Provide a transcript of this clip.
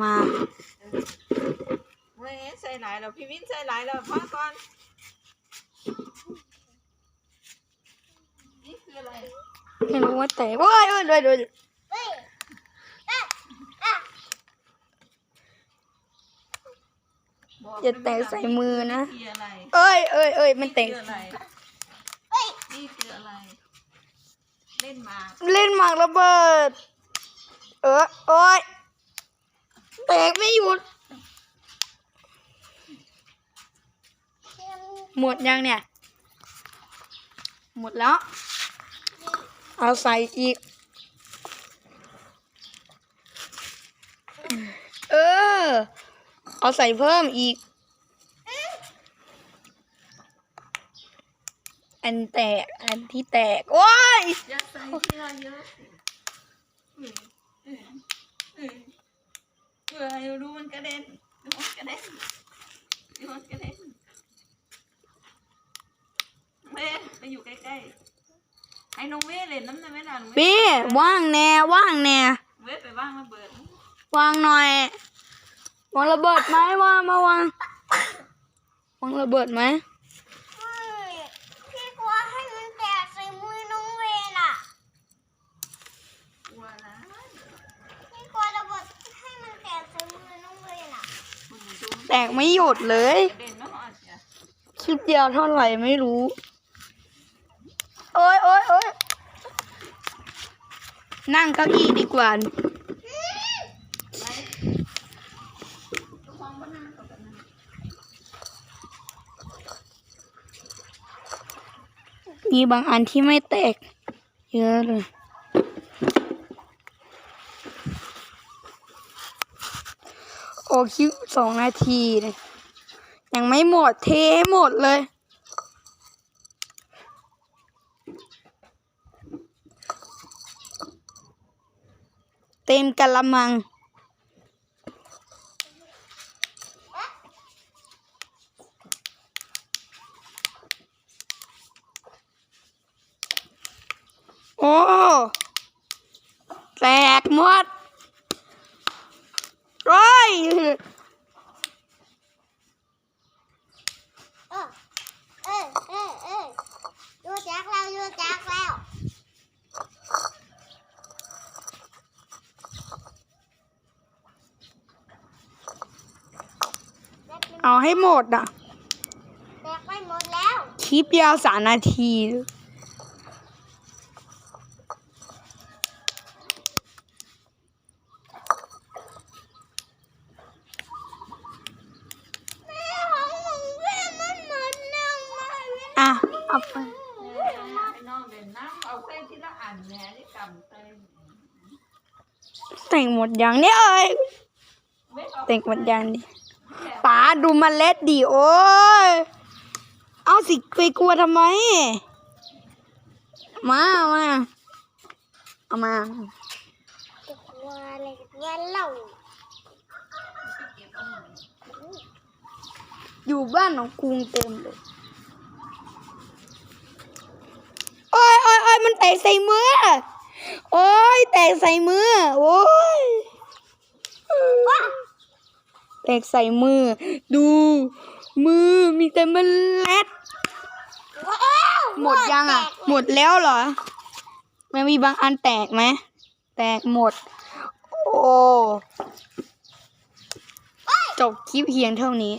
มาเว้ยใส่หลายแล้วพี่วินใส่หลายแล้วพักก่อนนี่คืออะไรไม่รู้ว่าแตกโอ้ยโอ้ยโอ้ยโอ้ยเฮ้ยอะอะบอกอย่าแตกใส่มือนะนี่คืออะไรเอ้ยเอ้ยเอ้ยมันแตกคืออะไรเฮ้ยนี่คืออะไร เล่นหมาก เล่นหมากระเบิด เออโอ้ย แตกไม่หยุด หมดยังเนี่ย หมดแล้ว เอาใส่อีก เออ เอาใส่เพิ่มอีก อันแตก อันที่แตก โอ้ยอย่าใส่เยอะสิอืมอืมอืม เออดูมันกระเด็นดูมันกระเด็นดูมันกระเด็นเว้ยไปอยู่ใกล้ๆให้น้องเว้ยเล่นน้ำในเวลาน้องเว้ยพี่ว่างแน่ว่างแน่เว้ยไปว่างระเบิดวางหน่อยวางระเบิดไหมว่ามาวางวางระเบิดไหม เฮ้ยพี่กลัวให้มันแตกใส่มือน้องเวนอะ กลัวนะ พี่กลัวระเบิดให้มันแตกใส่มือน้องเวนอะ มึงดู แตกไม่หยุดเลยกระเด็นไม่หอดจ้ะคลิปเดียวเท่าไหร่ไม่รู้ โอ้ยโอ้ยโอ้ยนั่งเก้าอี้ดีกว่าไรทุกคนก็นั่งตกกันนะมีบางอันที่ไม่แตก เยอะเลย โอ้คลิปสองนาทีเลยยังไม่หมดเทให้หมดเลย เต็มกะละมังโอ้แตกหมด ร้อยเออเออเออเออยูจักแล้วยูจักแล้วเอาให้หมดอะแตกไปหมดแล้ว คลิปยาวสามนาที แม่ของหนูเวนมันเหมือนหนึ่งเลย อะ เอาไปให้น้องเด่นน้ำเอาไปทีละอันแหน่นี่กำเต็มแต่งหมดยังเนี่ยเอ้ยเว้ยเอาแต่งหมดยังดิป๋าดูเมันเล็ดดิโอ้ยเอาสิไปกลัวทำไม มาเอามาเอามาจะกลัวอะไรกลัวเหล่าอยู่บ้านของกรุงเต็มเลย โอ้ยโอ้ยโอ้ย มันแตกใส่มือ โอ้ยแตกใส่มือ โอ้ยแตกใส่มือ ดู มือมีแต่เมันเล็ดหมดยังอะ หมดแล้วเหรอ มันมีบางอันแตกไหม แตกหมด โอ้ จบคลิปเพียงเท่านี้